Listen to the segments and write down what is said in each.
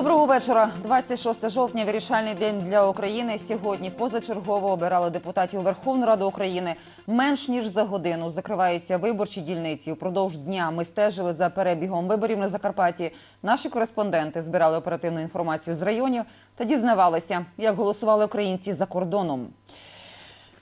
Доброго вечора. 26 жовтня. Вирішальний день для України. Сьогодні позачергово обирали депутатів Верховну Раду України. Менш ніж за годину закриваються виборчі дільниці. Упродовж дня ми стежили за перебігом виборів на Закарпатті. Наші кореспонденти збирали оперативну інформацію з районів та дізнавалися, як голосували українці за кордоном.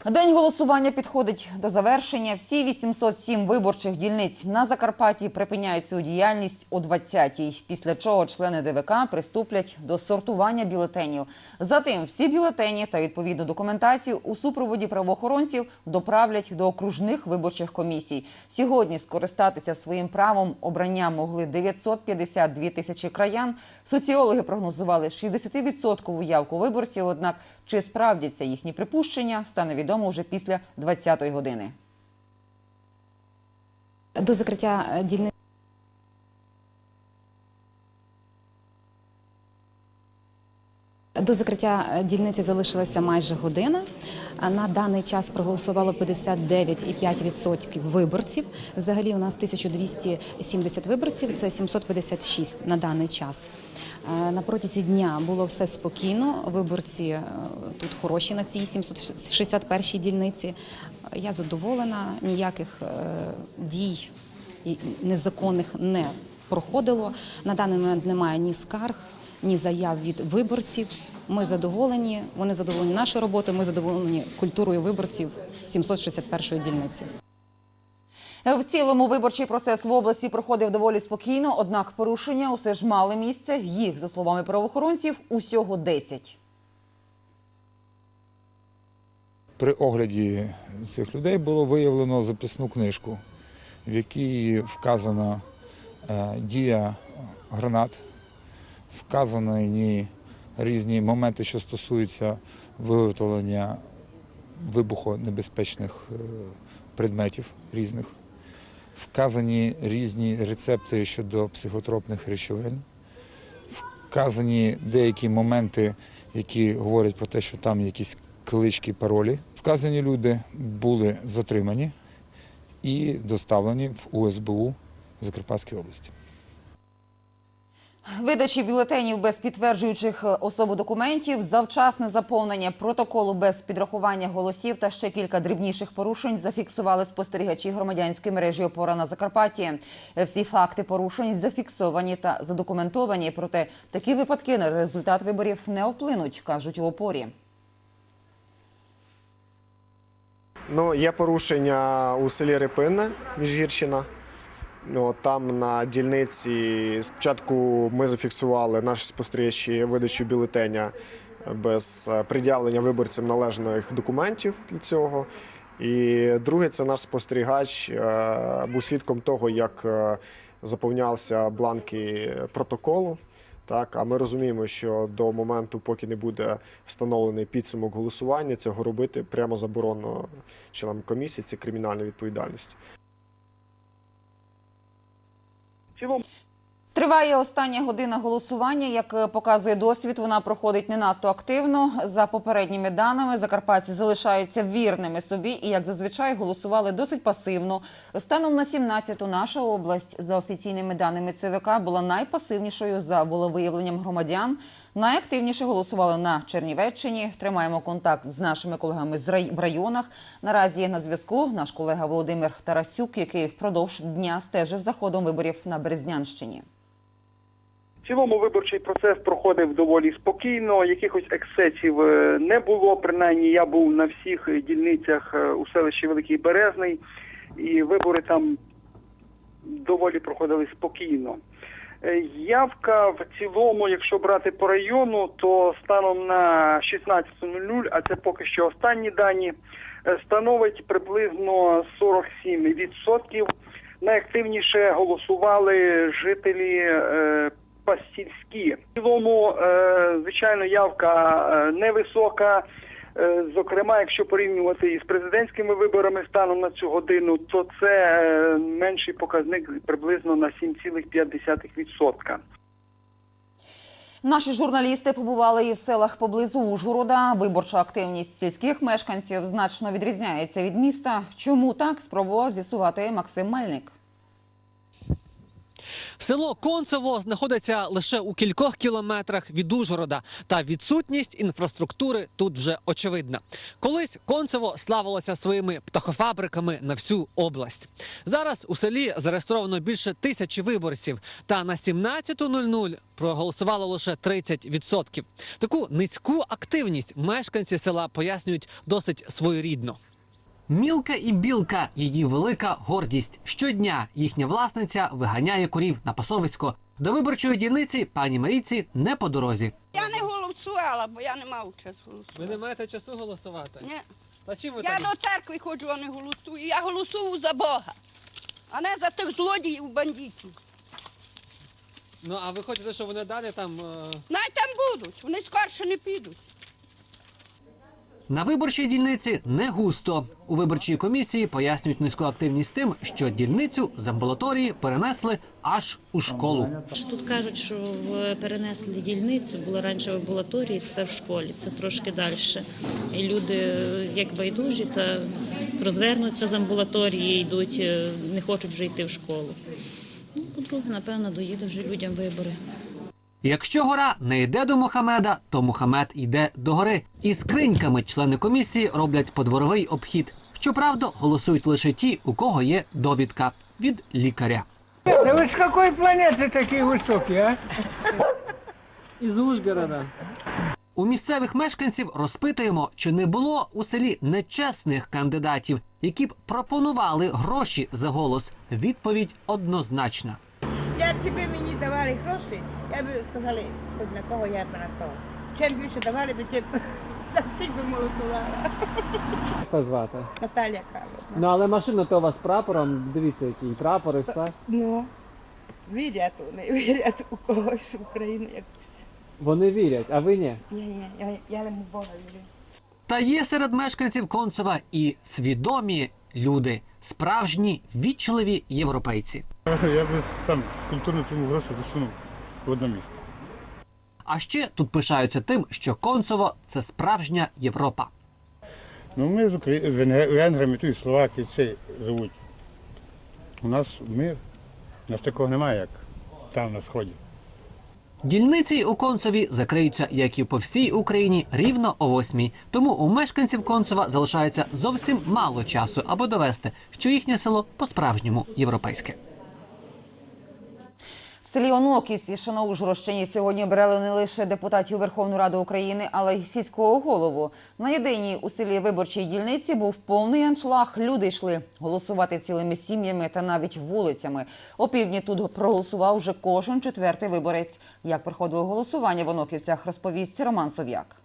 День голосування підходить до завершення. Всі 807 виборчих дільниць на Закарпатті припиняють свою діяльність о 20-й, після чого члени ДВК приступлять до сортування бюлетенів. Затим всі бюлетені та відповідну документацію у супроводі правоохоронців доправлять до окружних виборчих комісій. Сьогодні скористатися своїм правом обрання могли 952 тисячі краян. Соціологи прогнозували 60% явку виборців. Однак чи справдяться їхні припущення, стане відомо вже після 20-ї години. До закриття е, До закриття е, дільниці залишилася майже година. На даний час проголосувало 59,5% виборців. Взагалі у нас 1270 виборців, це 756 на даний час. Е, На протязі дня було все спокійно. Виборці е, тут хороші на цій 761 дільниці. Я задоволена, ніяких дій незаконних не проходило. На даний момент немає ні скарг, ні заяв від виборців. Ми задоволені, вони задоволені нашою роботою, ми задоволені культурою виборців 761 дільниці. В цілому виборчий процес в області проходив доволі спокійно, однак порушення усе ж мали місце. Їх, за словами правоохоронців, усього 10. При огляді цих людей було виявлено записну книжку, в якій вказана е, дія гранат, вказані різні моменти, що стосуються виготовлення вибухонебезпечних е, предметів різних, вказані різні рецепти щодо психотропних речовин, вказані деякі моменти, які говорять про те, що там якісь клички, паролі. Вказані люди були затримані і доставлені в УСБУ Закарпатській області. Видачі бюлетенів без підтверджуючих е, особу документів, завчасне заповнення протоколу без підрахування голосів та ще кілька дрібніших порушень зафіксували спостерігачі громадянської мережі опора на Закарпатті. Е, Всі факти порушень зафіксовані та задокументовані. Проте такі випадки на результат виборів не вплинуть, кажуть у опорі. Ну, є порушення у селі Репинне, Міжгірщина. Там на дільниці спочатку ми зафіксували наші спостерігачі видачу бюлетеня без е, пред'явлення виборцям належних документів для цього. І друге, це наш спостерігач е, був свідком того, як е, заповнялися бланки протоколу. Так, а ми розуміємо, що до моменту, поки не буде встановлений підсумок голосування, цього робити прямо заборонено членам комісії. Це кримінальна відповідальність. В цілому Триває остання година голосування. Як е, показує досвід, вона проходить не надто активно. За попередніми даними, закарпатці залишаються вірними собі і, як зазвичай, голосували досить пасивно. Станом на 17-ту наша область, за офіційними даними ЦВК, була найпасивнішою за волевиявленням громадян. Найактивніше голосували на Чернівеччині. Тримаємо контакт з нашими колегами в районах. Наразі на зв'язку наш колега Володимир Тарасюк, який впродовж дня стежив за ходом виборів на Березнянщині. Цілому виборчий процес проходив доволі спокійно. Якихось ексцесів е, не було. Принаймні, я був на всіх дільницях е, у селищі Великий Березний, і вибори там доволі проходили спокійно. Е, Явка в цілому, якщо брати по району, то станом на 16.00, а це поки що останні дані, е, становить приблизно 47%. Найактивніше голосували жителі Пастільські. В цілому, е, звичайно, явка е, невисока. Е, Зокрема, якщо порівнювати із президентськими виборами станом на цю годину, то це менший показник приблизно на 7,5%. Наші журналісти побували і в селах поблизу Ужгорода. Виборча активність сільських мешканців значно відрізняється від міста. Чому так спробував з'ясувати Максим Мельник. Село Концево знаходиться лише у кількох кілометрах від Ужгорода, та відсутність інфраструктури тут вже очевидна. Колись Концево славилося своїми птахофабриками на всю область. Зараз у селі зареєстровано більше тисячі виборців, та на 17.00 проголосувало лише 30%. Таку низьку активність мешканці села пояснюють досить своєрідно. Мілка і білка її велика гордість. Щодня їхня власниця виганяє корів на пасовисько. До виборчої дільниці пані Марійці не по дорозі. Я не голосувала, бо я не мав часу голосувати. Ви не маєте часу голосувати. Ні. Та чим ви Я до церкви ходжу, а не голосую. Я голосую за Бога, а не за тих злодіїв, бандитів. Ну а ви хочете, щоб вони далі там. е, Най там будуть, вони скорше не підуть. На виборчій дільниці не густо. У виборчій комісії пояснюють низьку активність тим, що дільницю з амбулаторії перенесли аж у школу. Тут кажуть, що перенесли дільницю, було раніше в амбулаторії, тепер в школі. Це трошки далі. І люди, як байдужі, та розвернуться з амбулаторії, йдуть, е, не хочуть вже йти в школу. Ну, по-друге, напевно, доїде вже людям вибори. Якщо гора не йде до Мохамеда, то Мохамед йде до гори. І скриньками члени комісії роблять подворовий обхід. Щоправда, голосують лише ті, у кого є довідка від лікаря. Да вы с какой планеты такие высокие, а? Із Ужгорода. У місцевих мешканців розпитуємо, чи не було у селі нечесних кандидатів, які б пропонували гроші за голос. Відповідь однозначна. Якби мені давали гроші, я б сказали, хоч на кого я на того. Чим більше давали, б тим тим би голосувала. Хто звати? Наталя Карловна. Ну але машина то у вас з прапором. Дивіться, який прапор і все. Ну, вірять вони, вірять у когось в Україну якусь. Вони вірять, а ви ні. Ні, ні, я, я не Бога вірю. Та є серед мешканців Концева і свідомі люди, справжні вічливі європейці. Я би сам культурно цьому гроші засунув в одне місце. А ще тут пишаються тим, що Концево це справжня Європа. Ну ми з Украї... венгр- венграми, тут і словаки це живуть. У нас мир. У нас такого немає, як там на сході. Дільниці у Концеві закриються, як і по всій Україні, рівно о восьмій. Тому у мешканців Концева залишається зовсім мало часу, аби довести, що їхнє село по-справжньому європейське. В селі Оноківці, що на Ужгородщині, сьогодні обирали не лише депутатів Верховної Ради України, але й сільського голову. На єдиній у селі виборчій дільниці був повний аншлаг. Люди йшли голосувати цілими сім'ями та навіть вулицями. Опівдні тут проголосував вже кожен четвертий виборець. Як проходило голосування в Оноківцях, розповість Роман Сов'як.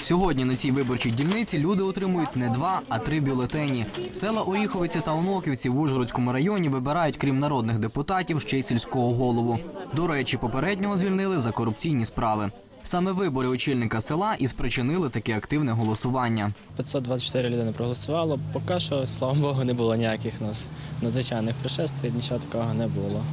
Сьогодні на цій виборчій дільниці люди отримують не два, а три бюлетені. Села Оріховиці та Оноківці в Ужгородському районі вибирають, крім народних депутатів, ще й сільського голову. До речі, попереднього звільнили за корупційні справи. Саме вибори очільника села і спричинили таке активне голосування. 524 людини проголосувало. Поки що, слава Богу, не було ніяких нас надзвичайних пришествій, нічого такого не було.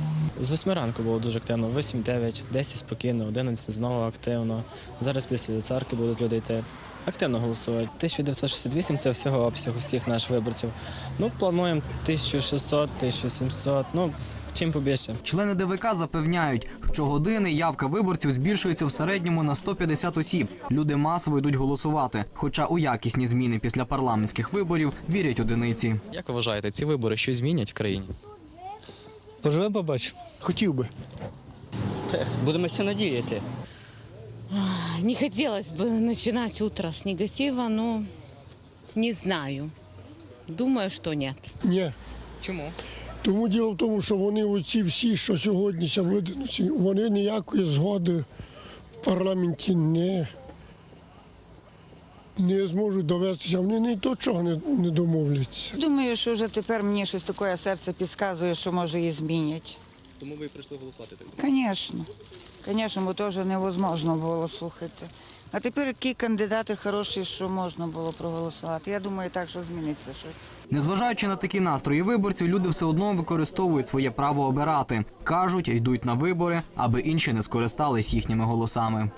З восьми ранку було дуже активно, 8, 9, 10 спокійно, 11 знову активно. Зараз після церкви будуть люди йти. Активно голосують. 1968 це всього обсягу всіх наших виборців. Ну, плануємо 1600, 1700, ну, чим побільше. Члени ДВК запевняють, щогодини явка виборців збільшується в середньому на 150 осіб. Люди масово йдуть голосувати. Хоча у якісні зміни після парламентських виборів вірять одиниці. Як ви вважаєте, ці вибори щось змінять в країні? Поживемо побачимо. Хотів би. Будемося надіяти. Не хотілося б починати утро з негатива, но не знаю. Думаю, що ні. Ні. Чому? Тому діло в тому, що вони оці всі, що сьогодні вони ніякої згоди в парламенті не, не зможуть довестися. Вони ні до чого не, не домовляться. Думаю, що вже тепер мені щось таке серце підказує, що може її змінити. Тому ви прийшли голосувати так. Звісно. Звісно, бо теж невозможно було слухати. А тепер які кандидати хороші, що можна було проголосувати. Я думаю, так, що зміниться щось. Незважаючи на такі настрої виборців, люди все одно використовують своє право обирати. кажуть, йдуть на вибори, аби інші не скористались їхніми голосами.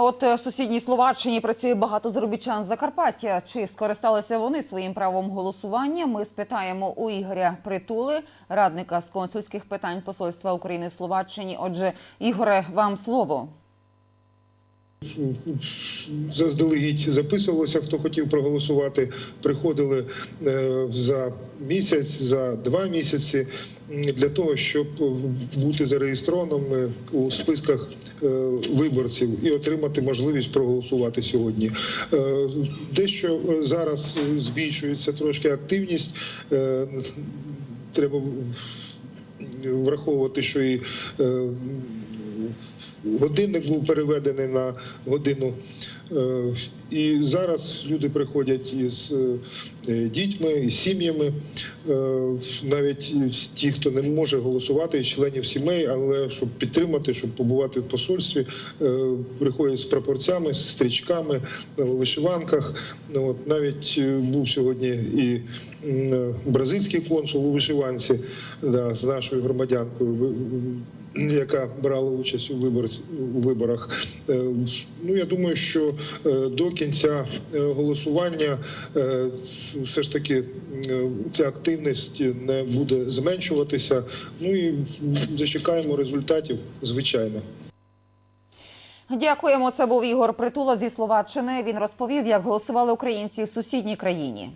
От е, в сусідній Словаччині працює багато заробітчан Закарпаття. Чи скористалися вони своїм правом голосування? Ми спитаємо у Ігоря Притули, радника з консульських питань Посольства України в Словаччині. Отже, Ігоре, вам слово. заздалегідь записувалося, хто хотів проголосувати. Приходили е, за місяць, за два місяці для того, щоб бути зареєстрованими у списках е, виборців і отримати можливість проголосувати сьогодні. Е, Дещо е, зараз е, збільшується трошки активність. Е, Треба враховувати, що і е, годинник був переведений на годину. Е, І зараз люди приходять із е, дітьми, із сім'ями, Е, навіть ті, хто не може голосувати, із членів сімей, але щоб підтримати, щоб побувати в посольстві, приходять з прапорцями, з стрічками на вишиванках. Ну, От навіть був сьогодні і бразильський консул у вишиванці да, з нашою громадянкою. Яка брала участь у виборці у виборах. Е, Ну я думаю, що е, до кінця е, голосування все ж таки ця активність не буде зменшуватися. Ну і зачекаємо результатів, звичайно. Дякуємо. Це був Ігор Притула зі Словаччини. Він розповів, як голосували українці в сусідній країні.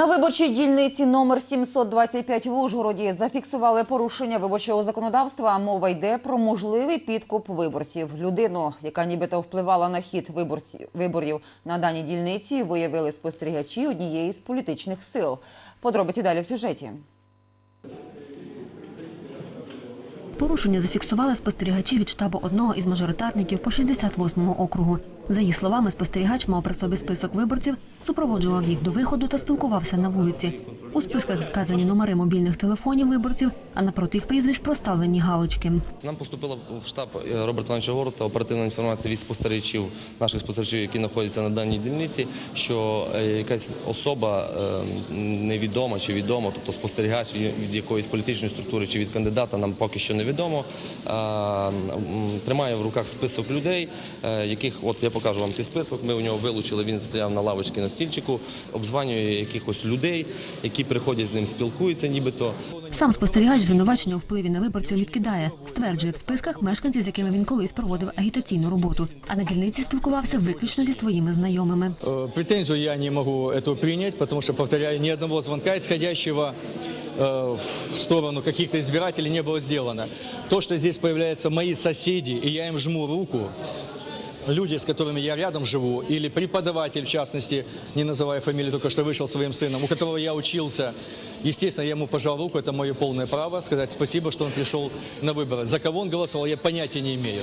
На виборчій дільниці номер 725 в Ужгороді зафіксували порушення виборчого законодавства. Мова йде про можливий підкуп виборців. Людину, яка нібито впливала на хід виборів на даній дільниці, виявили спостерігачі однієї з політичних сил. Подробиці далі в сюжеті. Порушення зафіксували спостерігачі від штабу одного із мажоритарників по 68-му округу. За її словами, спостерігач мав при собі список виборців, супроводжував їх до виходу та спілкувався на вулиці. У списках вказані номери мобільних телефонів виборців, а напроти їх прізвищ проставлені галочки. Нам поступила в штаб е, Роберта Івановича Горота оперативна інформація від спостерігачів, наших спостерігачів, які знаходяться на даній дільниці, що е, якась особа е, невідома чи відома, тобто спостерігач від якоїсь політичної структури чи від кандидата, нам поки що невідомо, е, тримає в руках список людей, яких, от я покажу вам цей список, ми у нього вилучили, він стояв на лавочці на стільчику, обзванює якихось людей, які приходять з ним, спілкуються нібито. Сам спостерігач звинувачення у впливі на виборців відкидає. Стверджує в списках мешканці, з якими він колись проводив агітаційну роботу, а на дільниці спілкувався виключно зі своїми знайомими. Э, Претензию я не могу эту принять, потому что, повторяю, ни одного звонка исходящего э, в сторону каких-то избирателей не было сделано. То, что здесь появляются мои соседи, и я им жму руку, люди, с которыми я рядом живу, или преподаватель, в частности, не называя фамилию, только что вышел своим сыном, у которого я учился, естественно, я ему пожал руку, это мое полное право сказать спасибо, что он пришел на выборы. За кого он голосовал, я понятия не имею.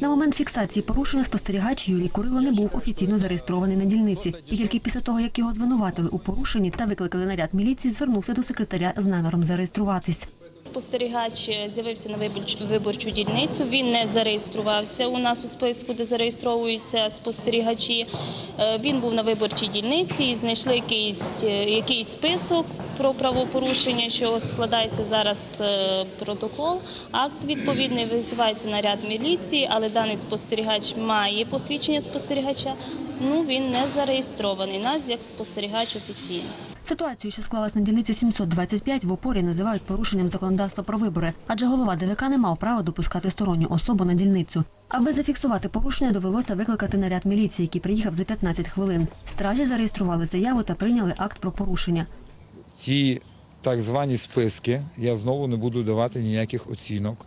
На момент фіксації порушення спостерігач Юрій Курило не був офіційно зареєстрований на дільниці. І тільки після того, як його звинуватили у порушенні та викликали наряд міліції, звернувся до секретаря з наміром зареєструватись. Спостерігач з'явився на виборч- виборчу дільницю. Він не зареєструвався у нас у списку, де зареєстровуються спостерігачі. Е, Він був на виборчій дільниці і знайшли якийсь, е, якийсь список про правопорушення, що складається зараз е, протокол. Акт відповідний визивається наряд міліції, але даний спостерігач має посвідчення спостерігача. Ну він не зареєстрований. Нас як спостерігач офіційно. Ситуацію, що склалась на дільниці 725, в опорі називають порушенням законодавства про вибори, адже голова ДВК не мав права допускати сторонню особу на дільницю. Аби зафіксувати порушення, довелося викликати наряд міліції, який приїхав за 15 хвилин. Стражі зареєстрували заяву та прийняли акт про порушення. Ці так звані списки я знову не буду давати ніяких оцінок,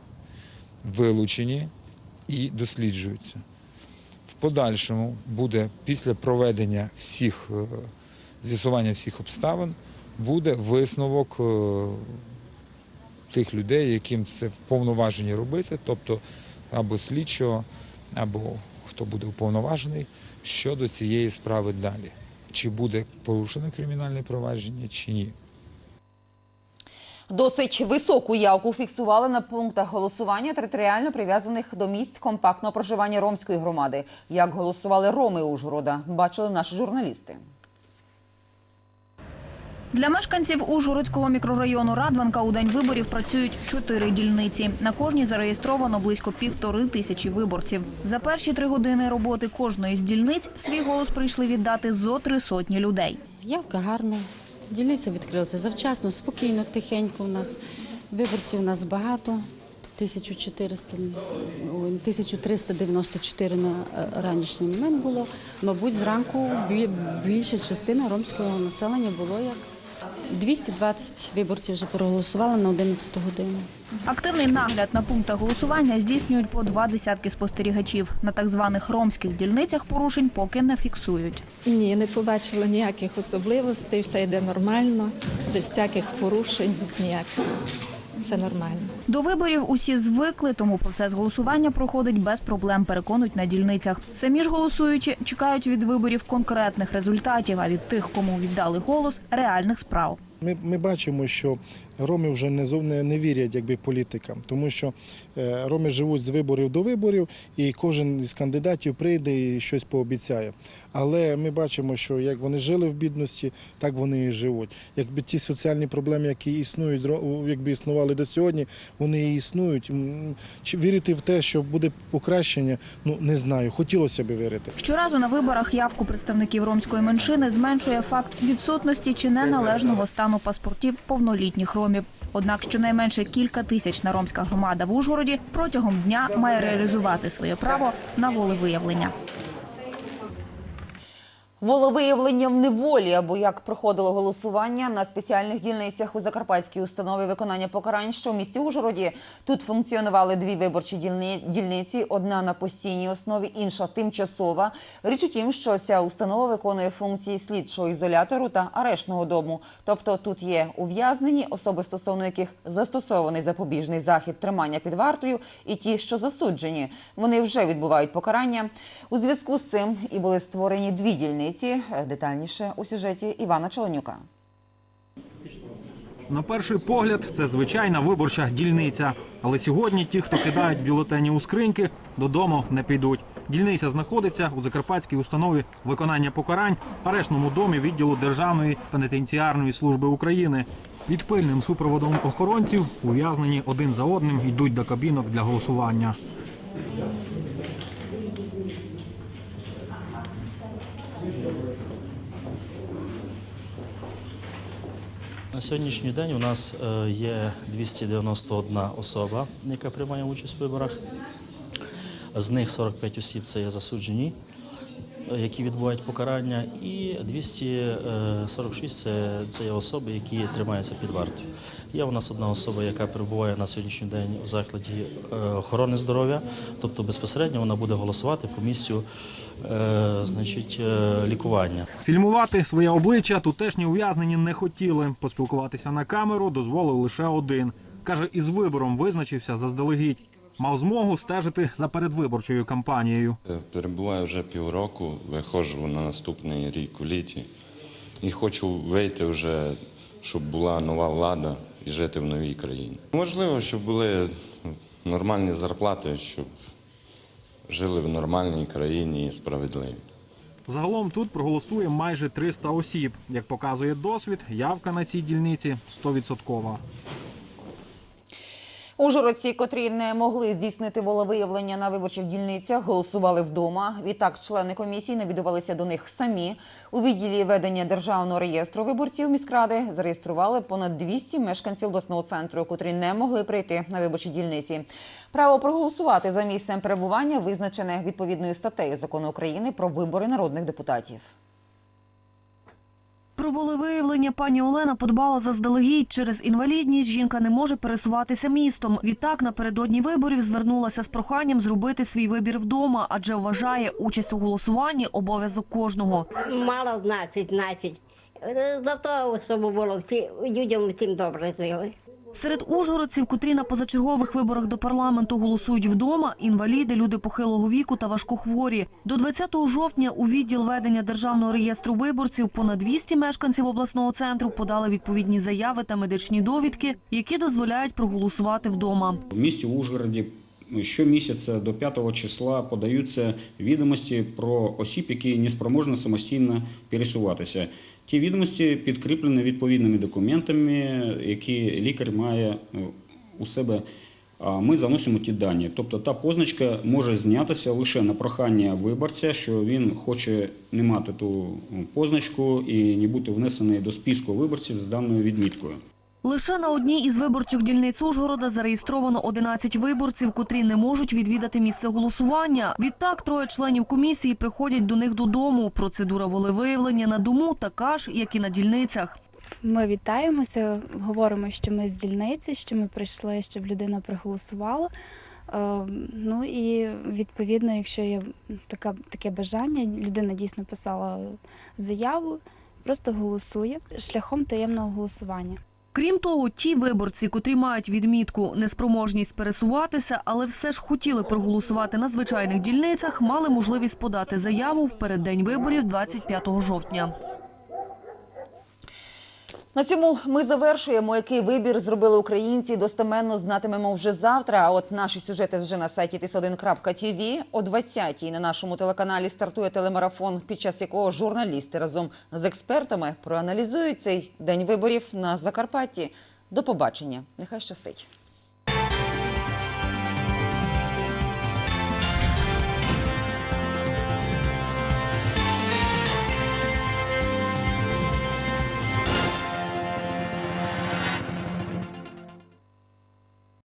вилучені і досліджуються. В подальшому буде після проведення всіх е, з'ясування всіх обставин, буде висновок е, тих людей, яким це вповноважені робити, тобто або слідчого, або хто буде уповноважений щодо цієї справи далі. Чи буде порушене кримінальне провадження, чи ні. Досить високу явку фіксували на пунктах голосування територіально прив'язаних до місць компактного проживання ромської громади. Як голосували роми Ужгорода, бачили наші журналісти. Для мешканців Ужгородського мікрорайону Радванка у день виборів працюють чотири дільниці. На кожній зареєстровано близько півтори тисячі виборців. За перші три години роботи кожної з дільниць свій голос прийшли віддати зо три сотні людей. Явка гарна. Дільниця відкрилася завчасно, спокійно, тихенько у нас. Виборців у нас багато. 1400, ой, 1394 на е, ранішній момент було. Мабуть, зранку бі- більша частина ромського населення було як 220 виборців вже проголосували на 11 годину. Активний нагляд на пунктах голосування здійснюють по два десятки спостерігачів. На так званих ромських дільницях порушень поки не фіксують. Ні, не побачила ніяких особливостей, все йде нормально, без всяких порушень, без ніяких. Все нормально. До виборів усі звикли, тому процес голосування проходить без проблем, переконують на дільницях. Самі ж голосуючі чекають від виборів конкретних результатів, а від тих, кому віддали голос, реальних справ. Ми, ми бачимо, що роми вже не, не, не вірять якби, політикам, тому що е, роми живуть з виборів до виборів, і кожен із кандидатів прийде і щось пообіцяє. Але ми бачимо, що як вони жили в бідності, так вони і живуть. Якби ті соціальні проблеми, які існують, якби існували до сьогодні, вони і існують. Чи вірити в те, що буде покращення, ну не знаю. Хотілося б вірити. Щоразу на виборах явку представників ромської меншини зменшує факт відсутності чи неналежного стану паспортів повнолітніх ромів. Однак щонайменше кілька тисячна ромська громада в Ужгороді протягом дня має реалізувати своє право на волевиявлення. Волевиявлення в неволі або як проходило голосування на спеціальних дільницях у Закарпатській установі виконання покарань, що в місті Ужгороді. Тут функціонували дві виборчі дільниці: одна на постійній основі, інша тимчасова. Річ у тім, що ця установа виконує функції слідчого ізолятору та арештного дому. Тобто тут є ув'язнені особи, стосовно яких застосований запобіжний захід тримання під вартою, і ті, що засуджені. Вони вже відбувають покарання. У зв'язку з цим і були створені дві дільниці. Е, Детальніше у сюжеті Івана Челенюка. На перший погляд, це звичайна виборча дільниця. Але сьогодні ті, хто кидають бюлетені у скриньки, додому не підуть. Дільниця знаходиться у Закарпатській установі виконання покарань, арештному домі відділу Державної пенітенціарної служби України. Під пильним супроводом охоронців ув'язнені один за одним йдуть до кабінок для голосування. Сьогоднішній день у нас е, є 291 особа, яка приймає участь в виборах. З них 45 осіб це є засуджені, які відбувають покарання, і 246 це, це є особи, які тримаються під вартою. Є у нас одна особа, яка перебуває на сьогоднішній день у закладі е, охорони здоров'я, тобто безпосередньо вона буде голосувати по місцю е, значить, е, лікування. Фільмувати своє обличчя тутешні ув'язнені не хотіли. Поспілкуватися на камеру дозволив лише один. Каже, із вибором визначився заздалегідь. Мав змогу стежити за передвиборчою кампанією. Е, Перебуваю вже півроку, виходжу на наступний рік у літі і хочу вийти вже, щоб була нова влада і жити в новій країні. Можливо, щоб були нормальні зарплати, щоб жили в нормальній країні і справедливі. Загалом тут проголосує майже 300 осіб. Як показує досвід, явка на цій дільниці 100%. Ужгородці, котрі не могли здійснити волевиявлення на виборчих дільницях, голосували вдома. Відтак, члени комісії навідувалися до них самі. У відділі ведення державного реєстру виборців міськради зареєстрували понад 200 мешканців обласного центру, котрі не могли прийти на виборчі дільниці. Право проголосувати за місцем перебування визначене відповідною статтею закону України про вибори народних депутатів. Про волевиявлення пані Олена подбала заздалегідь. Через інвалідність жінка не може пересуватися містом. Відтак напередодні виборів звернулася з проханням зробити свій вибір вдома, адже вважає участь у голосуванні обов'язок кожного. Мало значить, значить. за того, щоб було всі людям всім добре жили. Серед ужгородців, котрі на позачергових виборах до парламенту голосують вдома, інваліди, люди похилого віку та важкохворі. До 20 жовтня у відділ ведення державного реєстру виборців понад 200 мешканців обласного центру подали відповідні заяви та медичні довідки, які дозволяють проголосувати вдома. В місті Ужгороді щомісяця до 5 числа подаються відомості про осіб, які не спроможні самостійно пересуватися. Ті відомості підкріплені відповідними документами, які лікар має е, у себе. А ми заносимо ті дані. Тобто та позначка може знятися лише на прохання виборця, що він хоче не мати ту позначку і не бути внесений до списку виборців з даною відміткою. Лише на одній із виборчих дільниць Ужгорода зареєстровано 11 виборців, котрі не можуть відвідати місце голосування. Відтак троє членів комісії приходять до них додому. Процедура волевиявлення на дому така ж, як і на дільницях. Ми вітаємося, говоримо, що ми з дільниці, що ми прийшли, щоб людина проголосувала. Е, Ну і відповідно, якщо є така, таке бажання, людина дійсно писала заяву, просто голосує шляхом таємного голосування. Крім того, ті виборці, котрі мають відмітку неспроможність пересуватися, але все ж хотіли проголосувати на звичайних дільницях, мали можливість подати заяву в переддень виборів 25 жовтня. На цьому ми завершуємо. Який вибір зробили українці, достеменно знатимемо вже завтра. А от наші сюжети вже на сайті tis1.tv. О 20-й на нашому телеканалі стартує телемарафон, під час якого журналісти разом з експертами проаналізують цей день виборів на Закарпатті. До побачення. Нехай щастить.